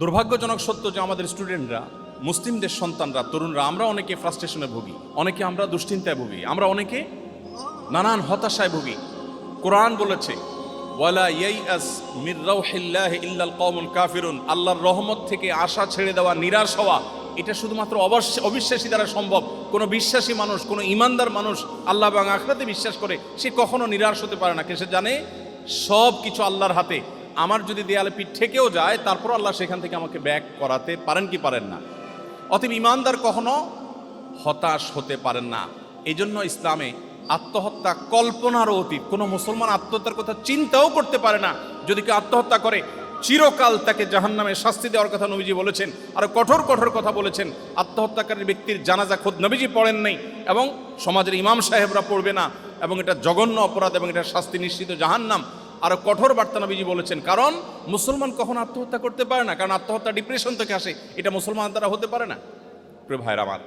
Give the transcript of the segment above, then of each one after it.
দুর্ভাগ্যজনক সত্য যে আমাদের স্টুডেন্টরা মুসলিমদের সন্তানরা, তরুণরা, আমরা অনেকে ফ্রাস্ট্রেশনে ভুগি, অনেকে আমরা দুশ্চিন্তায় ভুগি, আমরা অনেকে নানান হতাশায় ভুগি। কোরআন বলেছে কাফিরুন আল্লাহর রহমত থেকে আশা ছেড়ে দেওয়া নিরাশ হওয়া, এটা শুধুমাত্র অবিশ্বাসী দ্বারা সম্ভব। কোনো বিশ্বাসী মানুষ, কোনো ইমানদার মানুষ আল্লাহ এবং আখরাতে বিশ্বাস করে, সে কখনো নিরাশ হতে পারে না। কে সে জানে সব কিছু আল্লাহর হাতে। আমার যদি দেয়ালে পিঠ ঠেকেও যায় তারপর আল্লাহ সেখান থেকে আমাকে ব্যাক করাতে পারেন কি পারেন না? অতএব ইমানদার কখনো হতাশ হতে পারেন না। এই জন্য ইসলামে আত্মহত্যা কল্পনারও অতীত। কোনো মুসলমান আত্মহত্যার কথা চিন্তাও করতে পারে না। যদি কেউ আত্মহত্যা করে, চিরকাল তাকে জাহান্নামে শাস্তি দেওয়ার কথা নবীজি বলেছেন, আর কঠোর কঠোর কথা বলেছেন। আত্মহত্যাকারী ব্যক্তির জানাজা খোদ নবীজি পড়েন নাই এবং সমাজের ইমাম সাহেবরা পড়বে না এবং এটা জঘন্য অপরাধ এবং এটা শাস্তি নিশ্চিত জাহান্নাম। আরও কঠোর বার্তা নবীজি বলেছেন। কারণ মুসলমান কখন আত্মহত্যা করতে পারে না, কারণ আত্মহত্যা ডিপ্রেশন থেকে আসে। এটা মুসলমান দ্বারা হতে পারে না। প্রিয় ভাইয়ের আমার,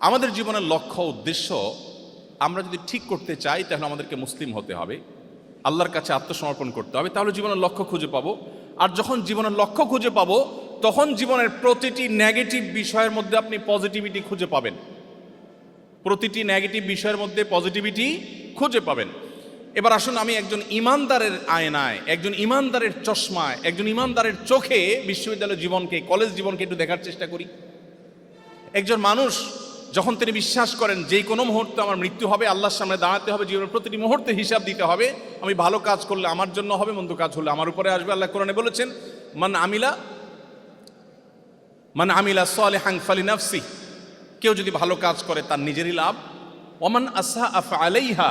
আমাদের জীবনের লক্ষ্য, উদ্দেশ্য, আমরা যদি ঠিক করতে চাই, তাহলে আমাদেরকে মুসলিম হতে হবে। আল্লাহর কাছে আত্মসমর্পণ করতে হবে। তাহলে জীবনের লক্ষ্য খুঁজে পাবো। আর যখন জীবনের লক্ষ্য খুঁজে পাবো, তখন জীবনের প্রতিটি নেগেটিভ বিষয়ের মধ্যে আপনি পজিটিভিটি খুঁজে পাবেন। প্রতিটি নেগেটিভ বিষয়ের মধ্যে পজিটিভিটি খুঁজে পাবেন। এবার আসুন আমি একজন ইমানদারের আয়নায়, একজন ইমানদারের চশমায়, একজন ইমানদারের চোখে বিশ্ববিদ্যালয় জীবনকে, কলেজ জীবনকে একটু দেখার চেষ্টা করি। একজন মানুষ যখন তিনি বিশ্বাস করেন যে কোনো মুহূর্তে আমার মৃত্যু হবে, আল্লাহর সামনে দাঁড়াতে হবে, জীবনের প্রতিটি মুহূর্তে হিসাব দিতে হবে, আমি ভালো কাজ করলে আমার জন্য হবে, মন্দ কাজ হলে আমার উপরে আসবে, আল্লাহ কোরআনে বলেছেন, মান আমিলা মান আমিলা সালে হাংফালি নাফসি কেউ যদি ভালো কাজ করে তার নিজেরই লাভ। ওমান আসা আফ আলাইহা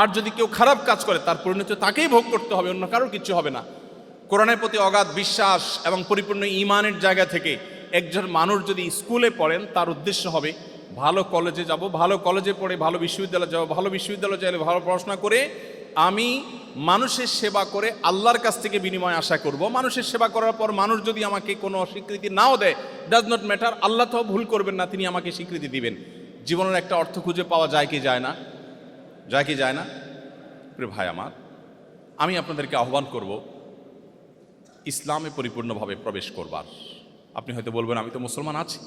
আর যদি কেউ খারাপ কাজ করে, তার পরিণতি তাকেই ভোগ করতে হবে, অন্য কারোর কিছু হবে না। কোরআনের প্রতি অগাধ বিশ্বাস এবং পরিপূর্ণ ইমানের জায়গা থেকে একজন মানুষ যদি স্কুলে পড়েন, তার উদ্দেশ্য হবে ভালো কলেজে যাব, ভালো কলেজে পড়ে, ভালো বিশ্ববিদ্যালয়ে যাব, ভালো বিশ্ববিদ্যালয়ে যাইলে ভালো পড়াশোনা করে আমি মানুষের সেবা করে আল্লাহর কাছ থেকে বিনিময় আশা করব। মানুষের সেবা করার পর মানুষ যদি আমাকে কোনো স্বীকৃতি নাও দেয় ডাজ নট ম্যাটার আল্লাহ তো ভুল করবেন না, তিনি আমাকে স্বীকৃতি দিবেন। জীবনের একটা অর্থ খুঁজে পাওয়া যায় কি যায় না? যায় কি যায় না? প্রিয় ভাই আমার, আমি আপনাদেরকে আহ্বান করব, ইসলামে পরিপূর্ণভাবে প্রবেশ করবার। আপনি হয়তো বলবেন, আমি তো মুসলমান আছি।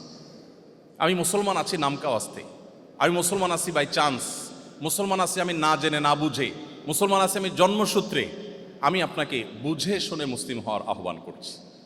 আমি মুসলমান আছি নামকা আসতে। আমি মুসলমান আছি বাই চান্স মুসলমান আছি আমি না জেনে, না বুঝে। মুসলমান আছি আমি জন্মসূত্রে। আমি আপনাকে বুঝে শুনে মুসলিম হওয়ার আহ্বান করছি।